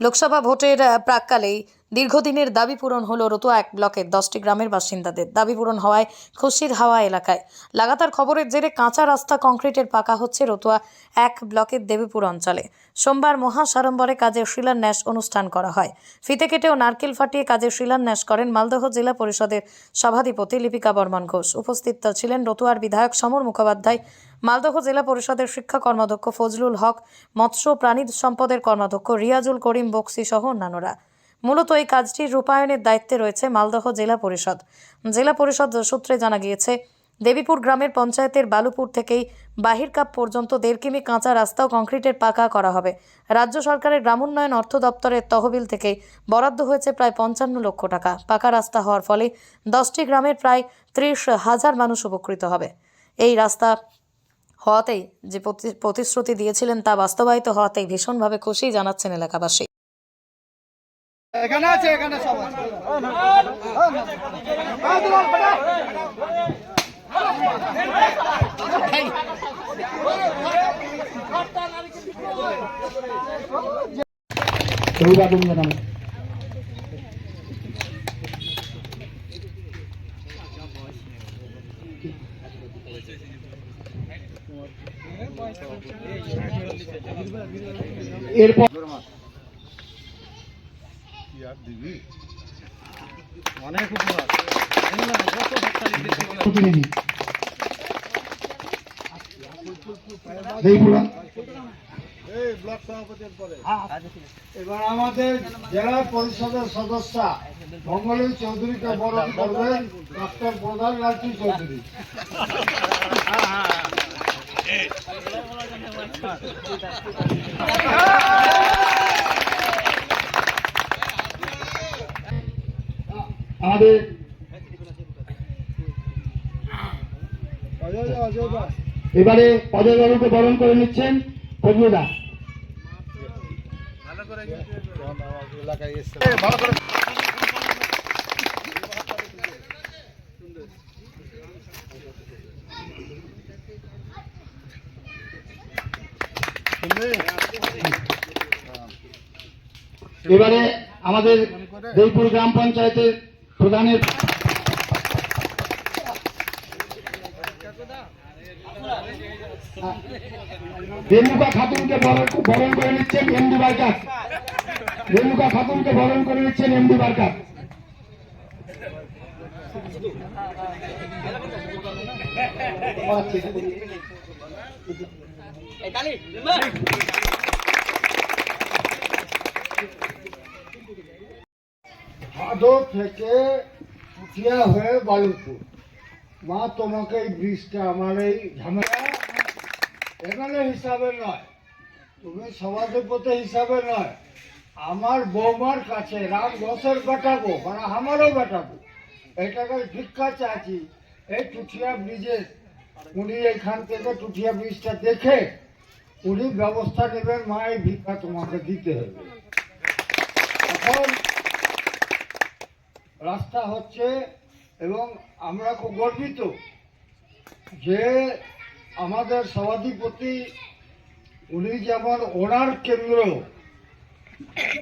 লোকসভা ভোটের প্রাককালেই দীর্ঘদিনের দাবি পূরণ হলো রতুয়া এক ব্লকের দশটি গ্রামের বাসিন্দাদের। দাবি পূরণ হওয়ায় খুশির হাওয়া এলাকায়। লাগাতার খবরের জেরে কাঁচা রাস্তা কংক্রিটের পাকা হচ্ছে রতুয়া এক ব্লকের দেবীপুর অঞ্চলে। সোমবার মহাসাড়ম্বরে কাজের শিলান্যাস অনুষ্ঠান করা হয়। ফিতে কেটে ও নারকেল ফাটিয়ে কাজের শিলান্যাস করেন মালদহ জেলা পরিষদের সভাধিপতি লিপিকা বর্মন ঘোষ। উপস্থিত ছিলেন রতুয়ার বিধায়ক সমর মুখোপাধ্যায়, মালদহ জেলা পরিষদের শিক্ষা কর্মাধ্যক্ষ ফজলুল হক, মৎস্য প্রাণী সম্পদের কর্মাধ্যক্ষ রিয়াজুল করিম বক্সি সহ অন্যান্যরা। মূলত এই কাজটির রূপায়ণের দায়িত্বে রয়েছে মালদহ জেলা পরিষদ। জেলা পরিষদ সূত্রে জানা গিয়েছে, দেবীপুর গ্রামের পঞ্চায়েতের বালুপুর থেকেই বাহিরকাপ পর্যন্ত দেড় কিমি কাঁচা রাস্তা ও কংক্রিটের পাকা করা হবে। রাজ্য সরকারের গ্রামোন্নয়ন অর্থ দপ্তরের তহবিল থেকে বরাদ্দ হয়েছে প্রায় পঞ্চান্ন লক্ষ টাকা। পাকা রাস্তা হওয়ার ফলে দশটি গ্রামের প্রায় ত্রিশ হাজার মানুষ উপকৃত হবে। এই রাস্তা হওয়াতেই যে প্রতি- প্রতিশ্রুতি দিয়েছিলেন তা বাস্তবায়িত হওয়াতেই ভীষণভাবে খুশি জানাচ্ছেন এলাকাবাসী। এখানে আছে এখানে সব আছে। এরপর অনেক উপকার। এবার আমাদের জেলা পরিষদের সদস্য মঙ্গলী চৌধুরীকে বরণ করবেন ডক্টর প্রধান লালচি চৌধুরী। আমাদের। এবারে অজয় বাবুকে বরণ করে নিচ্ছেন করে এবারে আমাদের দেবপুর গ্রাম পঞ্চায়েতের প্রধানের রেণুকা খাতুনকে বরণ করে নিচ্ছেন এমডি বারকাত। রেণুকা খাতুনকে বরণ করে নিচ্ছেন এমডি বারকাত। ভাদর থেকে পুঠিয়া হয়ে বালুপুর। মা, তোমাকে এই ব্রিজটা আমার এই ঝামেলা এখানে হিসাবে নয়, তুমি সভাধিপতি হিসাবে নয়, আমার বৌমার কাছে রাম ঘোষের বেটাবো মানে আমারও বেটাবো। এই টাকার ভিক্ষা চাচ্ছি এই টুটিয়া ব্রিজের উনি এখান থেকে টুটিয়া ব্রিজটা দেখে উনি ব্যবস্থা নেবেন, মা, এই ভিক্ষা তোমাকে দিতে হবে। এখন রাস্তা হচ্ছে এবং আমরা খুব গর্বিত যে আমাদের সভাধিপতি, উনি যেমন ওনার কেন্দ্র,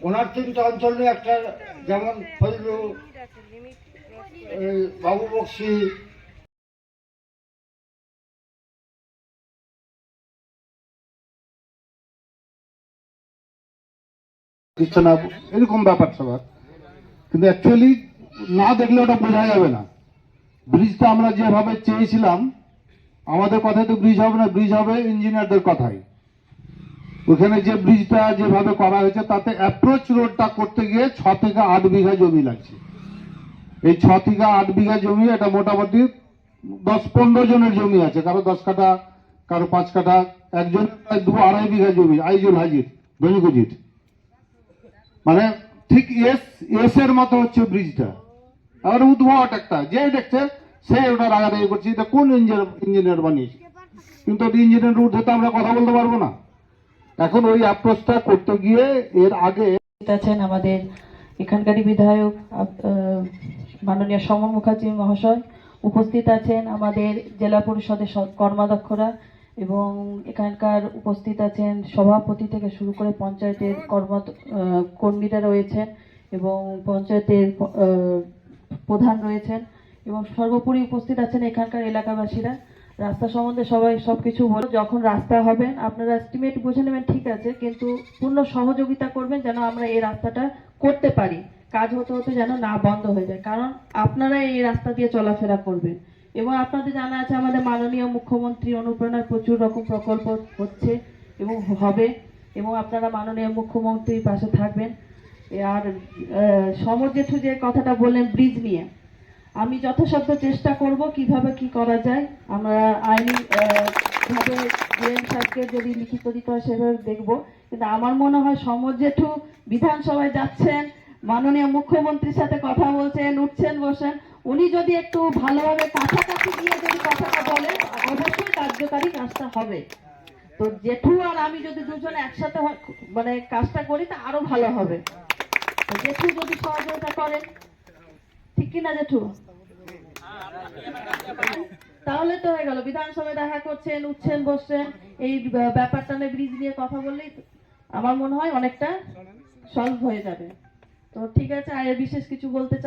ওনার তিনটা অঞ্চল নিয়ে একটা যেমন ফজলু বাবু বক্সি এরকম ব্যাপার সবার। কিন্তু অ্যাকচুয়ালি না দেখলে ওটা বোঝা যাবে না। ব্রিজটা আমরা যেভাবে চেয়েছিলাম, আমাদের কথায় তো ব্রিজ হবে না, ব্রিজ হবে ইঞ্জিনিয়ারদের কথাই। ওখানে যে ব্রিজটা যেভাবে করা হয়েছে, তাতে অ্যাপ্রোচ রোডটা করতে গিয়ে ছ থেকে আট বিঘা জমি লাগছে। এই ছ থেকে আট বিঘা জমি এটা মোটামুটি দশ পনেরো জনের জমি আছে, কারও দশ কাঠা, কারও পাঁচ কাঠা, একজন প্রায় দু আড়াই বিঘা জমি আইজুল হাজির দলিগুজির মানে ঠিক এস এস এর মতো হচ্ছে ব্রিজটা। আর উদ্ভট একটা, যে দেখছে, সে ওটা রাগারাগি করছে, এটা কোন ইঞ্জিনিয়ার ইঞ্জিনিয়ার বানিয়েছে? কিন্তু ইঞ্জিনিয়ার উঠে তো আমরা কথা বলতে পারব না। এখন ওই অ্যাপ্রোচটা করতে গিয়ে এর আগে আছেন আমাদের এখানকারই বিধায়ক মাননীয় সমর মুখার্জি মহাশয়। উপস্থিত আছেন আমাদের জেলা পরিষদের কর্মাধ্যক্ষরা এবং এখানকার উপস্থিত আছেন সভাপতি থেকে শুরু করে পঞ্চায়েতের কর্ম কর্মীরা রয়েছেন এবং পঞ্চায়েতের প্রধান রয়েছেন এবং সর্বোপরি উপস্থিত আছেন এখানকার এলাকাবাসীরা। রাস্তা সম্বন্ধে সবাই সবকিছু বল, যখন রাস্তা হবেন আপনারা এস্টিমেট বুঝে নেবেন, ঠিক আছে, কিন্তু পূর্ণ সহযোগিতা করবেন যেন আমরা এই রাস্তাটা করতে পারি। কাজ হতে হতে যেন না বন্ধ হয়ে যায়। কারণ আপনারা এই রাস্তা দিয়ে চলাফেরা করবেন। এবং আপনাদের জানা আছে, আমাদের মাননীয় মুখ্যমন্ত্রী অনুপ্রেরণার প্রচুর রকম প্রকল্প হচ্ছে এবং হবে। এবং আপনারা মাননীয় মুখ্যমন্ত্রীর পাশে থাকবেন। আর সমর জেঠু যে কথাটা বললেন ব্রিজ নিয়ে, আমি যথাসাধ্য চেষ্টা করব কীভাবে কি করা যায়। আমরা আইনি ভাবে ডিএম সাহেবকে যদি লিখিত দিতে হয় সেভাবে দেখব। কিন্তু আমার মনে হয় সমর জেঠু বিধানসভায় যাচ্ছেন, মাননীয় মুখ্যমন্ত্রীর সাথে কথা বলছেন, উঠছেন, বসেন। উনি যদি একটু ভালোভাবে কাছাকাছি গিয়ে যদি কথাটা বলেন, অবশ্যই কার্যকারী কাজটা হবে। তো জেঠু আর আমি যদি দুজনে একসাথে মানে কাজটা করি, তা আরও ভালো হবে। জেঠু যদি সহযোগিতা করেন ঠিক কিনা জেঠু? তাহলে তো হয়ে গেল। বিধানসভায় দেখা করছেন, উঠছেন, বসছেন, এই ব্যাপারটা নিয়ে ব্রিজ নিয়ে কথা বললেই আমার মনে হয় অনেকটা সলভ হয়ে যাবে। তো ঠিক আছে আর বিশেষ কিছু বলতে